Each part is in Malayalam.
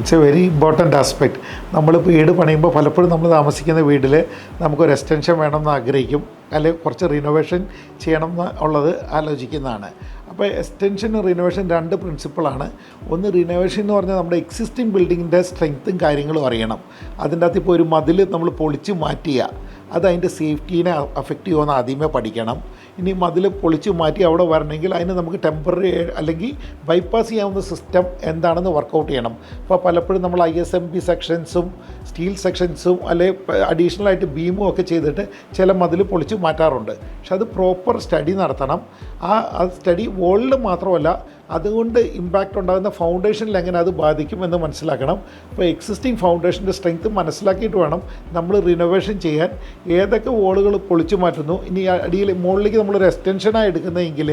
It's a very important aspect നമ്മൾ വീട് പണിയുമ്പോൾ പലപ്പോഴും നമ്മൾ താമസിക്കുന്ന വീട്ടിൽ നമുക്കൊരു എക്സ്റ്റൻഷൻ വേണമെന്ന് ആഗ്രഹിക്കും. അല്ലെങ്കിൽ കുറച്ച് റിനോവേഷൻ ചെയ്യണം ഉള്ളത് ആലോചിക്കുന്നതാണ്. അപ്പോൾ എക്സ്റ്റൻഷനും റിനോവേഷൻ രണ്ട് പ്രിൻസിപ്പിളാണ് ഒന്ന് റിനോവേഷൻ എന്ന് പറഞ്ഞാൽ നമ്മുടെ എക്സിസ്റ്റിംഗ് ബിൽഡിങ്ങിന്റെ സ്ട്രെങ്ത്തും കാര്യങ്ങളും അറിയണം. അതിന്റെ അകത്ത് ഇപ്പോൾ ഒരു മതിൽ നമ്മൾ പൊളിച്ച് മാറ്റിയ അത് അതിന്റെ സേഫ്റ്റീനെ അഫക്റ്റ് ചെയ്യുമെന്ന് ആദ്യമേ പഠിക്കണം. ഇനി മതിൽ പൊളിച്ച് മാറ്റി അവിടെ വരണമെങ്കിൽ അതിന് നമുക്ക് ടെമ്പററി അല്ലെങ്കിൽ ബൈപ്പാസ് ചെയ്യാവുന്ന സിസ്റ്റം എന്താണെന്ന് വർക്കൗട്ട് ചെയ്യണം. അപ്പോൾ പലപ്പോഴും നമ്മൾ ഐ എസ് എം പി സെക്ഷൻസും സ്റ്റീൽ സെക്ഷൻസും അല്ലെങ്കിൽ അഡീഷണൽ ആയിട്ട് ബീമും ഒക്കെ ചെയ്തിട്ട് ചില മതിൽ പൊളിച്ച് മാറ്റാറുണ്ട്. പക്ഷെ അത് പ്രോപ്പർ സ്റ്റഡി നടത്തണം. ആ സ്റ്റഡി വോളിൽ മാത്രമല്ല അതുകൊണ്ട് ഇമ്പാക്റ്റ് ഉണ്ടാകുന്ന ഫൗണ്ടേഷനിൽ എങ്ങനെ അത് ബാധിക്കും എന്ന് മനസ്സിലാക്കണം. അപ്പോൾ എക്സിസ്റ്റിംഗ് ഫൗണ്ടേഷന്റെ സ്ട്രെങ്ത് മനസ്സിലാക്കിയിട്ട് വേണം നമ്മൾ റിനോവേഷൻ ചെയ്യാൻ. ഏതൊക്കെ വോളുകൾ പൊളിച്ചു മാറ്റുന്നു? ഇനി അടിയിൽ മുകളിലേക്ക് നമ്മളൊരു എക്സ്റ്റൻഷനായി എടുക്കുന്നതെങ്കിൽ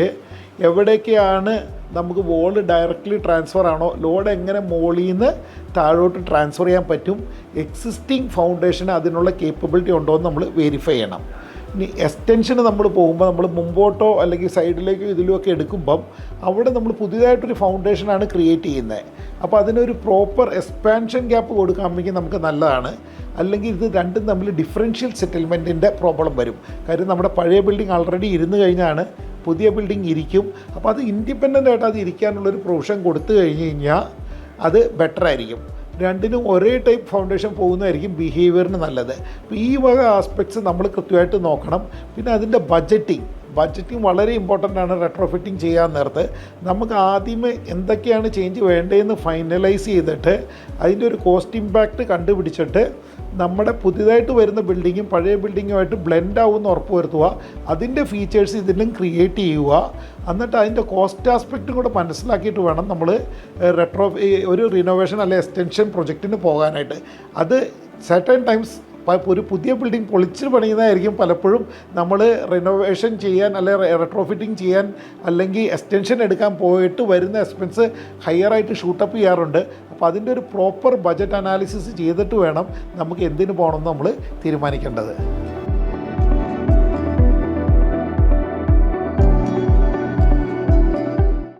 എവിടേക്കാണ് നമുക്ക് വോൾ ഡയറക്റ്റ്ലി ട്രാൻസ്ഫർ ആണോ? ലോഡ് എങ്ങനെ മുകളിൽ നിന്ന് താഴോട്ട് ട്രാൻസ്ഫർ ചെയ്യാൻ പറ്റും? എക്സിസ്റ്റിംഗ് ഫൗണ്ടേഷന് അതിനുള്ള കേപ്പബിലിറ്റി ഉണ്ടോ എന്ന് നമ്മൾ വെരിഫൈ ചെയ്യണം. ഇനി എക്സ്റ്റൻഷന് നമ്മൾ പോകുമ്പോൾ നമ്മൾ മുമ്പോട്ടോ അല്ലെങ്കിൽ സൈഡിലേക്കോ ഇതിലുമൊക്കെ എടുക്കുമ്പം അവിടെ നമ്മൾ പുതിയതായിട്ടൊരു ഫൗണ്ടേഷനാണ് ക്രിയേറ്റ് ചെയ്യുന്നത് അപ്പോൾ അതിനൊരു പ്രോപ്പർ എക്സ്പാൻഷൻ ഗ്യാപ്പ് കൊടുക്കാമെങ്കിൽ നമുക്ക് നല്ലതാണ്. അല്ലെങ്കിൽ ഇത് രണ്ടും തമ്മിൽ ഡിഫറൻഷ്യൽ സെറ്റിൽമെന്റിന്റെ പ്രോബ്ലം വരും. കാര്യം നമ്മുടെ പഴയ ബിൽഡിംഗ് ആൾറെഡി ഇരുന്ന് കഴിഞ്ഞാണ് പുതിയ ബിൽഡിംഗ് ഇരിക്കും. അപ്പോൾ അത് ഇൻഡിപെൻഡന്റ് ആയിട്ട് അത് ഇരിക്കാനുള്ളൊരു പ്രൊവിഷൻ കൊടുത്തു കഴിഞ്ഞ് കഴിഞ്ഞാൽ അത് ബെറ്റർ ആയിരിക്കും. രണ്ടിനും ഒരേ ടൈപ്പ് ഫൗണ്ടേഷൻ പോകുന്നതായിരിക്കും ബിഹേവിയറിന് നല്ലത്. അപ്പോൾ ഈ വക ആസ്പെക്ട്സ് നമ്മൾ കൃത്യമായിട്ട് നോക്കണം. പിന്നെ അതിന്റെ ബഡ്ജറ്റിംഗ് ബഡ്ജറ്റിംഗ് വളരെ ഇമ്പോർട്ടന്റ് ആണ്. റെട്രോ റെട്രോഫിറ്റിംഗ് ചെയ്യാൻ നേരത്ത് നമുക്ക് ആദ്യമേ എന്തൊക്കെയാണ് ചേഞ്ച് വേണ്ടതെന്ന് ഫൈനലൈസ് ചെയ്തിട്ട് അതിന്റെ ഒരു കോസ്റ്റ് ഇമ്പാക്റ്റ് കണ്ടുപിടിച്ചിട്ട് നമ്മുടെ പുതിയതായിട്ട് വരുന്ന ബിൽഡിങ്ങും പഴയ ബിൽഡിങ്ങുമായിട്ട് ബ്ലെൻഡ് ആവുമെന്ന് ഉറപ്പ് അതിന്റെ ഫീച്ചേഴ്സ് ഇതിലും ക്രിയേറ്റ് ചെയ്യുക. എന്നിട്ട് അതിന്റെ കോസ്റ്റ് ആസ്പെക്റ്റും കൂടെ മനസ്സിലാക്കിയിട്ട് വേണം നമ്മൾ റെട്രോ ഒരു റിനോവേഷൻ അല്ലെങ്കിൽ എക്സ്റ്റൻഷൻ പ്രൊജക്റ്റിന് പോകാനായിട്ട്. അത് സെർട്ടൺ ടൈംസ് ഒരു പുതിയ ബിൽഡിംഗ് പൊളിച്ച് പണിയുന്നതായിരിക്കും പലപ്പോഴും നമ്മൾ റിനോവേഷൻ ചെയ്യാൻ അല്ലെങ്കിൽ റെട്രോഫിറ്റിംഗ് ചെയ്യാൻ അല്ലെങ്കിൽ എക്സ്റ്റൻഷൻ എടുക്കാൻ പോയിട്ട് വരുന്ന എക്സ്പെൻസ് ഹയറായിട്ട് ഷൂട്ടപ്പ് ചെയ്യാറുണ്ട്. അപ്പോൾ അതിന്റെ ഒരു പ്രോപ്പർ ബജറ്റ് അനാലിസിസ് ചെയ്തിട്ട് വേണം നമുക്ക് എന്തിനു പോകണമെന്ന് നമ്മൾ തീരുമാനിക്കേണ്ടത്.